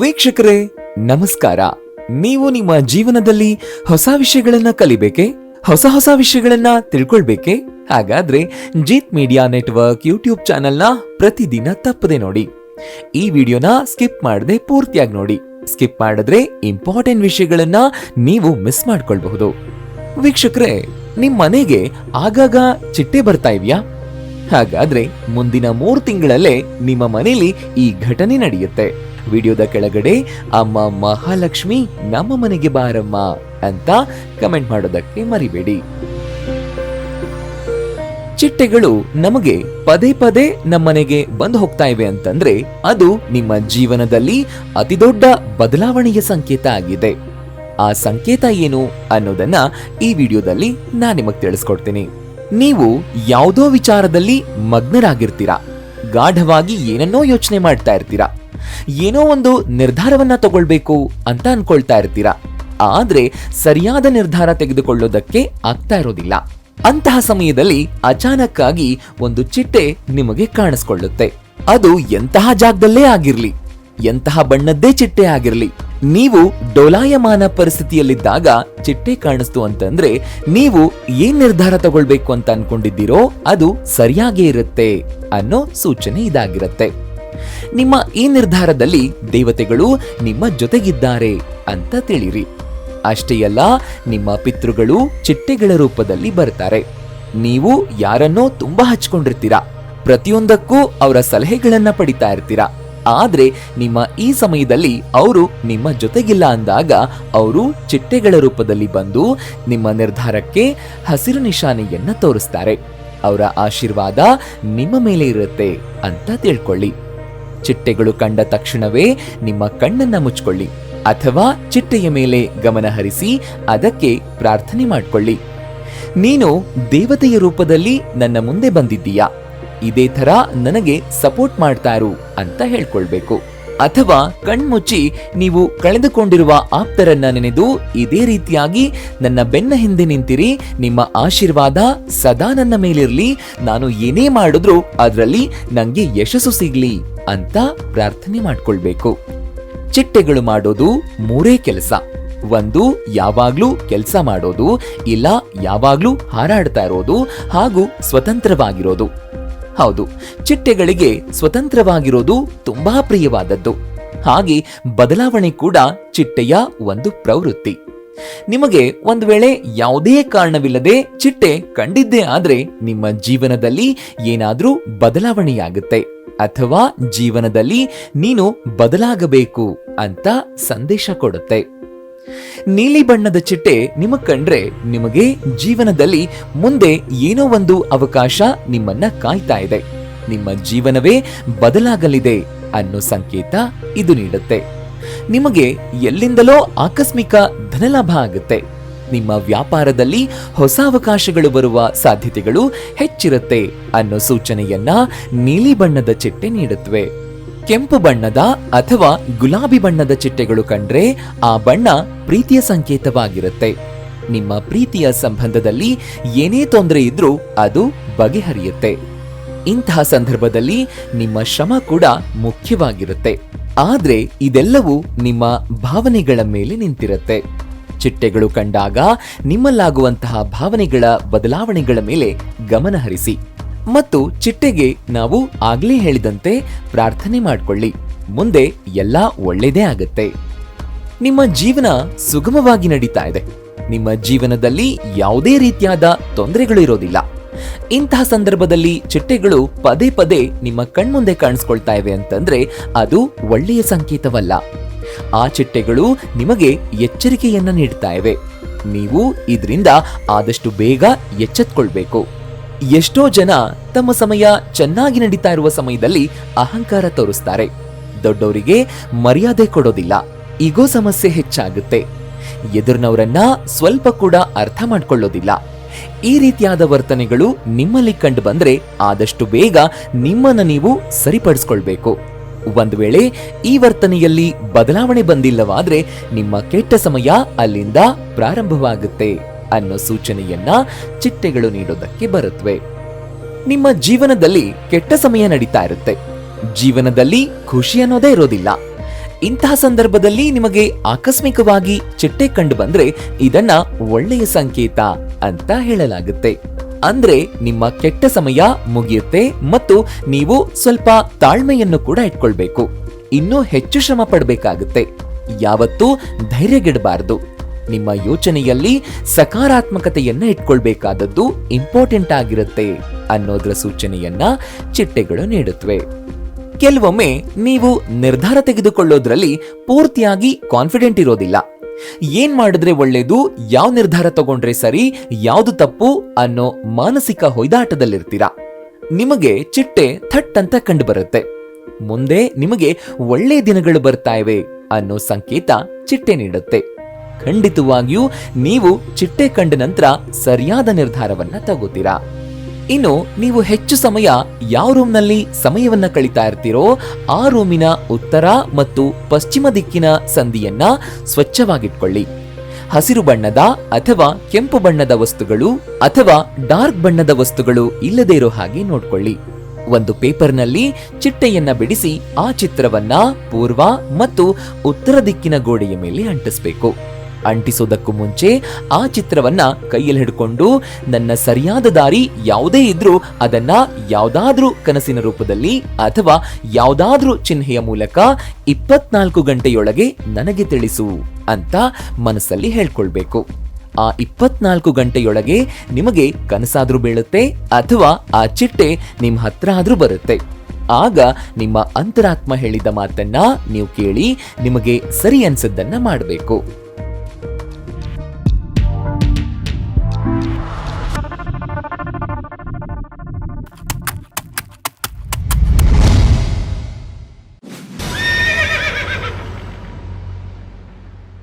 ವೀಕ್ಷಕರೇ, ನಮಸ್ಕಾರ. ನೀವು ನಿಮ್ಮ ಜೀವನದಲ್ಲಿ ಹೊಸ ವಿಷಯಗಳನ್ನ ಕಲಿಬೇಕೆ? ಹೊಸ ಹೊಸ ವಿಷಯಗಳನ್ನ ತಿಳ್ಕೊಳ್ಬೇಕೆ? ಹಾಗಾದ್ರೆ ಜೀತ್ ಮೀಡಿಯಾ ನೆಟ್ವರ್ಕ್ ಯೂಟ್ಯೂಬ್ ಚಾನೆಲ್ನ ಪ್ರತಿದಿನ ತಪ್ಪದೆ ನೋಡಿ. ಈ ವಿಡಿಯೋನ ಸ್ಕಿಪ್ ಮಾಡದೆ ಪೂರ್ತಿಯಾಗಿ ನೋಡಿ. ಸ್ಕಿಪ್ ಮಾಡಿದ್ರೆ ಇಂಪಾರ್ಟೆಂಟ್ ವಿಷಯಗಳನ್ನ ನೀವು ಮಿಸ್ ಮಾಡ್ಕೊಳ್ಬಹುದು. ವೀಕ್ಷಕರೇ, ನಿಮ್ ಮನೆಗೆ ಆಗಾಗ ಚಿಟ್ಟೆ ಬರ್ತಾ ಇವ್ಯಾ ಹಾಗಾದ್ರೆ ಮುಂದಿನ ಮೂರು ತಿಂಗಳಲ್ಲೇ ನಿಮ್ಮ ಮನೆಯಲ್ಲಿ ಈ ಘಟನೆ ನಡೆಯುತ್ತೆ. ವಿಡಿಯೋದ ಕೆಳಗಡೆ ಅಮ್ಮ ಮಹಾಲಕ್ಷ್ಮಿ ನಮ್ಮ ಮನೆಗೆ ಬಾರಮ್ಮ ಅಂತ ಕಮೆಂಟ್ ಮಾಡೋದಕ್ಕೆ ಮರಿಬೇಡಿ. ಚಿಟ್ಟೆಗಳು ನಮಗೆ ಪದೇ ಪದೇ ನಮ್ಮನೆಗೆ ಬಂದು ಹೋಗ್ತಾ ಇವೆ ಅಂತಂದ್ರೆ ಅದು ನಿಮ್ಮ ಜೀವನದಲ್ಲಿ ಅತಿದೊಡ್ಡ ಬದಲಾವಣೆಯ ಸಂಕೇತ ಆಗಿದೆ. ಆ ಸಂಕೇತ ಏನು ಅನ್ನೋದನ್ನ ಈ ವಿಡಿಯೋದಲ್ಲಿ ನಾನು ನಿಮಗೆ ತಿಳಿಸ್ಕೊಡ್ತೀನಿ. ನೀವು ಯಾವುದೋ ವಿಚಾರದಲ್ಲಿ ಮಗ್ನರಾಗಿರ್ತೀರಾ, ಗಾಢವಾಗಿ ಏನನ್ನೋ ಯೋಚನೆ ಮಾಡ್ತಾ ಇರ್ತೀರಾ ಏನೋ ಒಂದು ನಿರ್ಧಾರವನ್ನ ತಗೊಳ್ಬೇಕು ಅಂತ ಅನ್ಕೊಳ್ತಾ ಇರ್ತೀರಾ? ಆದ್ರೆ ಸರಿಯಾದ ನಿರ್ಧಾರ ತೆಗೆದುಕೊಳ್ಳೋದಕ್ಕೆ ಆಗ್ತಾ ಇರೋದಿಲ್ಲ. ಅಂತಹ ಸಮಯದಲ್ಲಿ ಅಚಾನಕ್ಕಾಗಿ ಒಂದು ಚಿಟ್ಟೆ ನಿಮಗೆ ಕಾಣಿಸ್ಕೊಳ್ಳುತ್ತೆ. ಅದು ಎಂತಹ ಜಾಗದಲ್ಲೇ ಆಗಿರ್ಲಿ, ಎಂತಹ ಬಣ್ಣದ್ದೇ ಚಿಟ್ಟೆ ಆಗಿರ್ಲಿ, ನೀವು ಡೋಲಾಯಮಾನ ಪರಿಸ್ಥಿತಿಯಲ್ಲಿದ್ದಾಗ ಚಿಟ್ಟೆ ಕಾಣಿಸ್ತು ಅಂತಂದ್ರೆ ನೀವು ಏನ್ ನಿರ್ಧಾರ ತಗೊಳ್ಬೇಕು ಅಂತ ಅನ್ಕೊಂಡಿದ್ದೀರೋ ಅದು ಸರಿಯಾಗೇ ಇರುತ್ತೆ ಅನ್ನೋ ಸೂಚನೆ ಇದಾಗಿರುತ್ತೆ. ನಿಮ್ಮ ಈ ನಿರ್ಧಾರದಲ್ಲಿ ದೇವತೆಗಳು ನಿಮ್ಮ ಜೊತೆಗಿದ್ದಾರೆ ಅಂತ ತಿಳಿರಿ ಅಷ್ಟೇ ಅಲ್ಲ, ನಿಮ್ಮ ಪಿತೃಗಳು ಚಿಟ್ಟೆಗಳ ರೂಪದಲ್ಲಿ ಬರ್ತಾರೆ ನೀವು ಯಾರನ್ನೋ ತುಂಬಾ ಹಚ್ಕೊಂಡಿರ್ತೀರಾ. ಪ್ರತಿಯೊಂದಕ್ಕೂ ಅವರ ಸಲಹೆಗಳನ್ನ ಪಡಿತಾ ಇರ್ತೀರಾ. ಆದ್ರೆ ನಿಮ್ಮ ಈ ಸಮಯದಲ್ಲಿ ಅವರು ನಿಮ್ಮ ಜೊತೆಗಿಲ್ಲ ಅಂದಾಗ ಅವರು ಚಿಟ್ಟೆಗಳ ರೂಪದಲ್ಲಿ ಬಂದು ನಿಮ್ಮ ನಿರ್ಧಾರಕ್ಕೆ ಹಸಿರು ನಿಶಾನೆಯನ್ನ ತೋರಿಸ್ತಾರೆ. ಅವರ ಆಶೀರ್ವಾದ ನಿಮ್ಮ ಮೇಲೆ ಇರುತ್ತೆ ಅಂತ ತಿಳ್ಕೊಳ್ಳಿ. ಚಿಟ್ಟೆಗಳು ಕಂಡ ತಕ್ಷಣವೇ ನಿಮ್ಮ ಕಣ್ಣನ್ನ ಮುಚ್ಕೊಳ್ಳಿ ಅಥವಾ ಚಿಟ್ಟೆಯ ಮೇಲೆ ಗಮನ ಹರಿಸಿ ಅದಕ್ಕೆ ಪ್ರಾರ್ಥನೆ ಮಾಡಿಕೊಳ್ಳಿ. ನೀನು ದೇವತೆಯ ರೂಪದಲ್ಲಿ ನನ್ನ ಮುಂದೆ ಬಂದಿದ್ದೀಯಾ? ಇದೇ ತರ ನನಗೆ ಸಪೋರ್ಟ್ ಮಾಡ್ತಾರು ಅಂತ ಹೇಳ್ಕೊಳ್ಬೇಕು. ಅಥವಾ ಕಣ್ಮುಚ್ಚಿ ನೀವು ಕಳೆದುಕೊಂಡಿರುವ ಆಪ್ತರನ್ನ ನೆನೆದು ಇದೇ ರೀತಿಯಾಗಿ ನನ್ನ ಬೆನ್ನ ಹಿಂದೆ ನಿಂತಿರಿ, ನಿಮ್ಮ ಆಶೀರ್ವಾದ ಸದಾ ನನ್ನ ಮೇಲಿರಲಿ, ನಾನು ಏನೇ ಮಾಡಿದ್ರು ಅದರಲ್ಲಿ ನನಗೆ ಯಶಸ್ಸು ಸಿಗ್ಲಿ. ಅಂತ ಪ್ರಾರ್ಥನೆ ಮಾಡ್ಕೊಳ್ಬೇಕು. ಚಿಟ್ಟೆಗಳು ಮಾಡೋದು ಮೂರೇ ಕೆಲಸ. ಒಂದು, ಯಾವಾಗ್ಲೂ ಕೆಲಸ ಮಾಡೋದು, ಇಲ್ಲ ಯಾವಾಗ್ಲೂ ಹಾರಾಡ್ತಾ ಇರೋದು ಹಾಗೂ ಸ್ವತಂತ್ರವಾಗಿರೋದು. ಹೌದು, ಚಿಟ್ಟೆಗಳಿಗೆ ಸ್ವತಂತ್ರವಾಗಿರೋದು ತುಂಬಾ ಪ್ರಿಯವಾದದ್ದು. ಹಾಗೆ ಬದಲಾವಣೆ ಕೂಡ ಚಿಟ್ಟೆಯ ಒಂದು ಪ್ರವೃತ್ತಿ. ನಿಮಗೆ ಒಂದು ವೇಳೆ ಯಾವುದೇ ಕಾರಣವಿಲ್ಲದೆ ಚಿಟ್ಟೆ ಕಂಡಿದ್ದೇ ಆದ್ರೆ ನಿಮ್ಮ ಜೀವನದಲ್ಲಿ ಏನಾದರೂ ಬದಲಾವಣೆಯಾಗುತ್ತೆ. ಅಥವಾ ಜೀವನದಲ್ಲಿ ನೀನು ಬದಲಾಗಬೇಕು ಅಂತ ಸಂದೇಶ ಕೊಡುತ್ತೆ. ನೀಲಿ ಬಣ್ಣದ ಚಿಟ್ಟೆ ನಿಮಗ್ ಕಂಡ್ರೆ ನಿಮಗೆ ಜೀವನದಲ್ಲಿ ಮುಂದೆ ಏನೋ ಒಂದು ಅವಕಾಶ ನಿಮ್ಮನ್ನ ಕಾಯ್ತಾ ಇದೆ. ನಿಮ್ಮ ಜೀವನವೇ ಬದಲಾಗಲಿದೆ ಅನ್ನೋ ಸಂಕೇತ ಇದು ನೀಡುತ್ತೆ. ನಿಮಗೆ ಎಲ್ಲಿಂದಲೋ ಆಕಸ್ಮಿಕ ಧನಲಾಭ ಆಗುತ್ತೆ. ನಿಮ್ಮ ವ್ಯಾಪಾರದಲ್ಲಿ ಹೊಸ ಅವಕಾಶಗಳು ಬರುವ ಸಾಧ್ಯತೆಗಳು ಹೆಚ್ಚಿರುತ್ತೆ ಅನ್ನೋ ಸೂಚನೆಯನ್ನ ನೀಲಿ ಬಣ್ಣದ ಚಿಟ್ಟೆ ನೀಡುತ್ತವೆ. ಕೆಂಪು ಬಣ್ಣದ ಅಥವಾ ಗುಲಾಬಿ ಬಣ್ಣದ ಚಿಟ್ಟೆಗಳು ಕಂಡ್ರೆ ಆ ಬಣ್ಣ ಪ್ರೀತಿಯ ಸಂಕೇತವಾಗಿರುತ್ತೆ. ನಿಮ್ಮ ಪ್ರೀತಿಯ ಸಂಬಂಧದಲ್ಲಿ ಏನೇ ತೊಂದರೆ ಇದ್ರೂ ಅದು ಬಗೆಹರಿಯುತ್ತೆ. ಇಂತಹ ಸಂದರ್ಭದಲ್ಲಿ ನಿಮ್ಮ ಶ್ರಮ ಕೂಡ ಮುಖ್ಯವಾಗಿರುತ್ತೆ. ಆದ್ರೆ ಇದೆಲ್ಲವೂ ನಿಮ್ಮ ಭಾವನೆಗಳ ಮೇಲೆ ನಿಂತಿರುತ್ತೆ. ಚಿಟ್ಟೆಗಳು ಕಂಡಾಗ ನಿಮ್ಮಲ್ಲಾಗುವಂತಹ ಭಾವನೆಗಳ ಬದಲಾವಣೆಗಳ ಮೇಲೆ ಗಮನ ಹರಿಸಿ. ಮತ್ತು ಚಿಟ್ಟೆಗೆ ನಾವು ಆಗ್ಲೇ ಹೇಳಿದಂತೆ ಪ್ರಾರ್ಥನೆ ಮಾಡಿಕೊಳ್ಳಿ. ಮುಂದೆ ಎಲ್ಲ ಒಳ್ಳೇದೇ ಆಗತ್ತೆ. ನಿಮ್ಮ ಜೀವನ ಸುಗಮವಾಗಿ ನಡೀತಾ ಇದೆ. ನಿಮ್ಮ ಜೀವನದಲ್ಲಿ ಯಾವುದೇ ರೀತಿಯಾದ ತೊಂದರೆಗಳು ಇರೋದಿಲ್ಲ. ಇಂತಹ ಸಂದರ್ಭದಲ್ಲಿ ಚಿಟ್ಟೆಗಳು ಪದೇ ಪದೇ ನಿಮ್ಮ ಕಣ್ಮುಂದೆ ಕಾಣಿಸ್ಕೊಳ್ತಾ ಇವೆ ಅಂತಂದ್ರೆ ಅದು ಒಳ್ಳೆಯ ಸಂಕೇತವಲ್ಲ. ಆ ಚಿಟ್ಟೆಗಳು ನಿಮಗೆ ಎಚ್ಚರಿಕೆಯನ್ನ ನೀಡ್ತಾ ಇವೆ ನೀವು ಇದರಿಂದ ಆದಷ್ಟು ಬೇಗ ಎಚ್ಚೆತ್ಕೊಳ್ಬೇಕು. ಎಷ್ಟೋ ಜನ ತಮ್ಮ ಸಮಯ ಚೆನ್ನಾಗಿ ನಡೀತಾ ಇರುವ ಸಮಯದಲ್ಲಿ ಅಹಂಕಾರ ತೋರಿಸ್ತಾರೆ. ದೊಡ್ಡವರಿಗೆ ಮರ್ಯಾದೆ ಕೊಡೋದಿಲ್ಲ. ಈಗೋ ಸಮಸ್ಯೆ ಹೆಚ್ಚಾಗುತ್ತೆ. ಎದುರಿನವರನ್ನ ಸ್ವಲ್ಪ ಕೂಡ ಅರ್ಥ ಮಾಡ್ಕೊಳ್ಳೋದಿಲ್ಲ. ಈ ರೀತಿಯಾದ ವರ್ತನೆಗಳು ನಿಮ್ಮಲ್ಲಿ ಕಂಡು ಬಂದ್ರೆ ಆದಷ್ಟು ಬೇಗ ನಿಮ್ಮನ್ನ ನೀವು ಸರಿಪಡಿಸ್ಕೊಳ್ಬೇಕು. ಒಂದು ವೇಳೆ ಈ ವರ್ತನೆಯಲ್ಲಿ ಬದಲಾವಣೆ ಬಂದಿಲ್ಲವಾದ್ರೆ ನಿಮ್ಮ ಕೆಟ್ಟ ಸಮಯ ಅಲ್ಲಿಂದ ಪ್ರಾರಂಭವಾಗುತ್ತೆ ಅನ್ನೋ ಸೂಚನೆಯನ್ನ ಚಿಟ್ಟೆಗಳು ನೀಡೋದಕ್ಕೆ ಬರುತ್ತವೆ ನಿಮ್ಮ ಜೀವನದಲ್ಲಿ ಕೆಟ್ಟ ಸಮಯ ನಡೀತಾ ಇರುತ್ತೆ. ಜೀವನದಲ್ಲಿ ಖುಷಿ ಅನ್ನೋದೇ ಇರೋದಿಲ್ಲ. ಇಂತಹ ಸಂದರ್ಭದಲ್ಲಿ ನಿಮಗೆ ಆಕಸ್ಮಿಕವಾಗಿ ಚಿಟ್ಟೆ ಕಂಡು ಬಂದ್ರೆ ಇದನ್ನ ಒಳ್ಳೆಯ ಸಂಕೇತ ಅಂತ ಹೇಳಲಾಗುತ್ತೆ. ಅಂದ್ರೆ ನಿಮ್ಮ ಕೆಟ್ಟ ಸಮಯ ಮುಗಿಯುತ್ತೆ ಮತ್ತು ನೀವು ಸ್ವಲ್ಪ ತಾಳ್ಮೆಯನ್ನು ಕೂಡ ಇಟ್ಕೊಳ್ಬೇಕು. ಇನ್ನೂ ಹೆಚ್ಚು ಶ್ರಮ ಪಡಬೇಕಾಗುತ್ತೆ. ಯಾವತ್ತೂ ಧೈರ್ಯಗೆಡಬಾರದು. ನಿಮ್ಮ ಯೋಚನೆಯಲ್ಲಿ ಸಕಾರಾತ್ಮಕತೆಯನ್ನ ಇಟ್ಕೊಳ್ಬೇಕಾದದ್ದು ಇಂಪಾರ್ಟೆಂಟ್ ಆಗಿರುತ್ತೆ ಅನ್ನೋದ್ರ ಸೂಚನೆಯನ್ನ ಚಿಟ್ಟೆಗಳು ನೀಡುತ್ತವೆ ಕೆಲವೊಮ್ಮೆ ನೀವು ನಿರ್ಧಾರ ತೆಗೆದುಕೊಳ್ಳೋದ್ರಲ್ಲಿ ಪೂರ್ತಿಯಾಗಿ ಕಾನ್ಫಿಡೆಂಟ್ ಇರೋದಿಲ್ಲ. ಏನ್ ಮಾಡಿದ್ರೆ ಒಳ್ಳೇದು? ಯಾವ ನಿರ್ಧಾರ ತಗೊಂಡ್ರೆ ಸರಿ? ಯಾವುದು ತಪ್ಪು? ಅನ್ನೋ ಮಾನಸಿಕ ಹೊಯ್ದಾಟದಲ್ಲಿರ್ತೀರಾ? ನಿಮಗೆ ಚಿಟ್ಟೆ ಥಟ್ ಅಂತ ಕಂಡು ಬರುತ್ತೆ ಮುಂದೆ ನಿಮಗೆ ಒಳ್ಳೆಯ ದಿನಗಳು ಬರ್ತಾ ಇವೆ ಅನ್ನೋ ಸಂಕೇತ ಚಿಟ್ಟೆ ನೀಡುತ್ತೆ. ಖಂಡಿತವಾಗಿಯೂ ನೀವು ಚಿಟ್ಟೆ ಕಂಡ ನಂತರ ಸರಿಯಾದ ನಿರ್ಧಾರವನ್ನ ತಗೋತೀರಾ? ಇನ್ನು ನೀವು ಹೆಚ್ಚು ಸಮಯ ಯಾವ ರೂಮ್ನಲ್ಲಿ ಸಮಯವನ್ನ ಕಳೀತಾ ಇರ್ತೀರೋ ಆ ರೂಮಿನ ಉತ್ತರ ಮತ್ತು ಪಶ್ಚಿಮ ದಿಕ್ಕಿನ ಸಂಧಿಯನ್ನ ಸ್ವಚ್ಛವಾಗಿಟ್ಕೊಳ್ಳಿ. ಹಸಿರು ಬಣ್ಣದ ಅಥವಾ ಕೆಂಪು ಬಣ್ಣದ ವಸ್ತುಗಳು ಅಥವಾ ಡಾರ್ಕ್ ಬಣ್ಣದ ವಸ್ತುಗಳು ಇಲ್ಲದೇ ಇರೋ ಹಾಗೆ ನೋಡ್ಕೊಳ್ಳಿ. ಒಂದು ಪೇಪರ್ನಲ್ಲಿ ಚಿಟ್ಟೆಯನ್ನ ಬಿಡಿಸಿ ಆ ಚಿತ್ರವನ್ನ ಪೂರ್ವ ಮತ್ತು ಉತ್ತರ ದಿಕ್ಕಿನ ಗೋಡೆಯ ಮೇಲೆ ಅಂಟಿಸ್ಬೇಕು. ಅಂಟಿಸೋದಕ್ಕೂ ಮುಂಚೆ ಆ ಚಿತ್ರವನ್ನ ಕೈಯಲ್ಲಿ ಹಿಡ್ಕೊಂಡು ನನ್ನ ಸರಿಯಾದ ದಾರಿ ಯಾವುದೇ ಇದ್ರೂ ಅದನ್ನ ಯಾವ್ದಾದ್ರೂ ಕನಸಿನ ರೂಪದಲ್ಲಿ ಅಥವಾ ಯಾವ್ದಾದ್ರೂ ಚಿಹ್ನೆಯ ಮೂಲಕ ಇಪ್ಪತ್ನಾಲ್ಕು ಗಂಟೆಯೊಳಗೆ ನನಗೆ ತಿಳಿಸು ಅಂತ ಮನಸ್ಸಲ್ಲಿ ಹೇಳ್ಕೊಳ್ಬೇಕು. ಆ ಇಪ್ಪತ್ನಾಲ್ಕು ಗಂಟೆಯೊಳಗೆ ನಿಮಗೆ ಕನಸಾದ್ರೂ ಬೀಳುತ್ತೆ ಅಥವಾ ಆ ಚಿಟ್ಟೆ ನಿಮ್ಮ ಹತ್ರ ಆದ್ರೂ ಬರುತ್ತೆ. ಆಗ ನಿಮ್ಮ ಅಂತರಾತ್ಮ ಹೇಳಿದ ಮಾತನ್ನ ನೀವು ಕೇಳಿ ನಿಮಗೆ ಸರಿ ಅನ್ಸದ್ದನ್ನ ಮಾಡಬೇಕು.